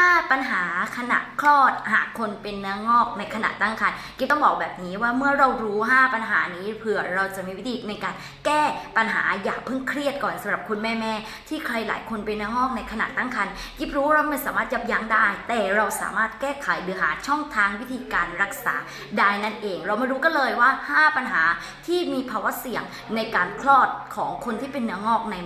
5 ปัญหาขณะคลอดหากคนเป็นเนื้องอกในขณะตั้งครรภ์กิ๊บต้องบอกแบบนี้ว่าเมื่อเรารู้ 5 ปัญหานี้เผื่อเราจะมีวิธีในการแก้ปัญหาอย่าเพิ่งเครียดก่อนสำหรับคุณแม่ๆที่ใครหลายคนเป็นเนื้องอกในขณะตั้งครรภ์กิ๊บรู้เราไม่สามารถยับยั้งได้ แต่เราสามารถแก้ไขหรือหาช่องทางวิธีการรักษาได้นั่นเอง เรามารู้กันเลยว่า 5 ปัญหาที่มีภาวะเสี่ยงในการคลอดของคนที่เป็นเนื้องอกใน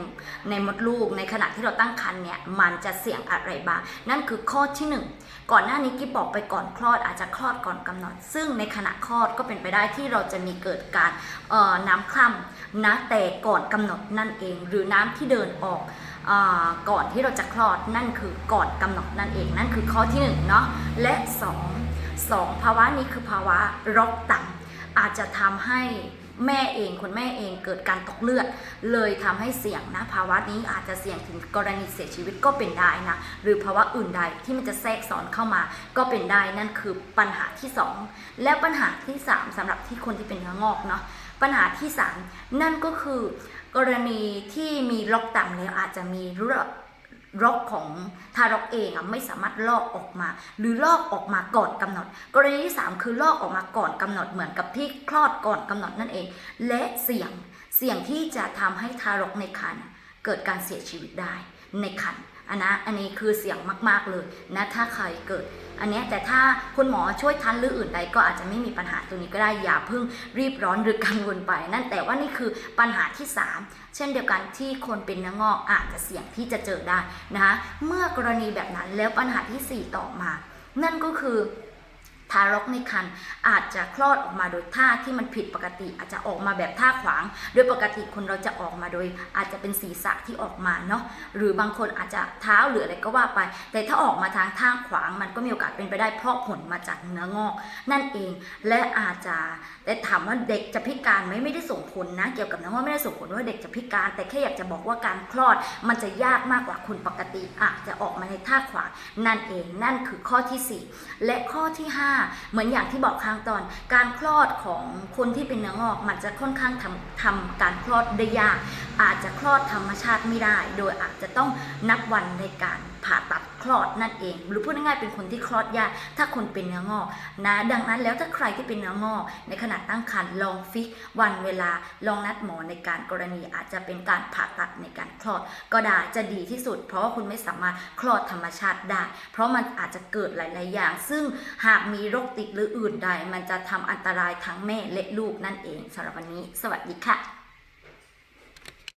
ในมดลูกในขณะที่เราตั้งครรภ์เนี่ยมันจะเสี่ยงอะไรบ้างนั่นคือข้อที่หนึ่งก่อนหน้านี้กิ๊บบอกไปก่อนคลอดอาจจะคลอดก่อนกำหนด ซึ่งในขณะคลอดก็เป็นไปได้ที่เราจะมีเกิดการน้ำคร่ำนะแต่ก่อนกำหนดนั่นเอง หรือน้ำที่เดินออกอก่อนที่เราจะคลอดนั่นคือก่อนกำหนดนั่นเอง นั่นคือข้อที่หนึ่งเนาะและสองสองภาวะนี้คือภาวะรกต่ำอาจจะทำให้ แม่เองคุณแม่เองเกิดการตกเลือด เลยทำให้เสี่ยงนะภาวะนี้อาจจะเสี่ยงถึงกรณีเสียชีวิตก็เป็นได้นะหรือภาวะอื่นใดที่มันจะแทรกซ้อนเข้ามาก็เป็นได้นั่นคือปัญหาที่ 2 และปัญหาที่ 3สำหรับที่คนที่เป็นเนื้องอกเนาะปัญหาที่ 3 นั่นก็คือกรณีที่มีลอกต่ำแล้วอาจจะมี ร็อกของทารกเองอะไม่สามารถลอกออกมา หรือลอกออกมาก่อนกำหนด กรณีที่ 3 คือลอกออกมาก่อนกำหนดเหมือนกับที่คลอดก่อนกำหนดนั่นเอง และเสี่ยงเสี่ยงที่จะทำให้ทารกในครรภ์ เกิดการเสียชีวิตได้ในครรภ์อันนะอันนี้คือเสี่ยงมากๆเลยนะถ้าใครเกิด อันนี้แต่ถ้าคุณหมอช่วยทันหรืออื่นใดก็อาจจะไม่มีปัญหาตัวนี้ก็ได้อย่าเพิ่งรีบร้อนหรือกังวลไป นั่นแต่ว่านี่คือปัญหาที่ 3 เช่นเดียวกันที่คนเป็นเนื้องอกอาจจะเสี่ยงที่จะเจอได้นะคะเมื่อกรณีแบบนั้นแล้วปัญหาทีสี่4 ต่อมา นั่นก็คือ ทารกในครรภ์อาจจะคลอดออกมาโดยท่าที่มันผิดปกติ อาจจะออกมาแบบท่าขวาง โดยปกติคนเราจะออกมาโดย อาจจะเป็นศีรษะที่ออกมาเนาะหรือบางคนอาจจะเท้าหรืออะไรก็ว่าไป แต่ถ้าออกมาทางท่าขวาง มันก็มีโอกาสเป็นไปได้เพราะผลมาจากเนื้องอก นั่นเองและอาจจะแต่ถามว่าเด็กจะพิการไหมไม่ได้ส่งผลนะ เกี่ยวกับเนื้องอกไม่ได้ส่งผลว่าเด็กจะพิการ แต่แค่อยากจะบอกว่าการคลอด มันจะยากมากกว่าคนปกติอาจจะออกมาในท่าขวางนั่นเองนั่นคือข้อที่สี่และข้อที่ห้าเหมือนอย่างที่บอกข้างตอน การคลอดของคนที่เป็นเนื้องอกมันจะค่อนข้างทำทำการคลอดได้ยาก อาจจะคลอดธรรมชาติไม่ได้ โดยอาจจะต้องนับวันในการผ่าตัดคลอดนั่นเอง หรือพูดง่ายๆเป็นคนที่คลอดยากถ้าคนเป็นเนื้องอกนะดังนั้นแล้วถ้าใครที่เป็นเนื้องอกในขณะตั้งครรภ์ลองฟิกวันเวลาลองนัดหมอในการกรณีอาจจะเป็นการผ่าตัดในการคลอด ก็ได้จะดีที่สุด เพราะว่าคุณไม่สามารถคลอดธรรมชาติได้ เพราะมันอาจจะเกิดหลาย ๆ อย่าง ซึ่งหากมีโรคติดหรืออื่นใด มันจะทำอันตรายทั้งแม่และลูกนั่นเองสำหรับวันนี้ สวัสดีค่ะ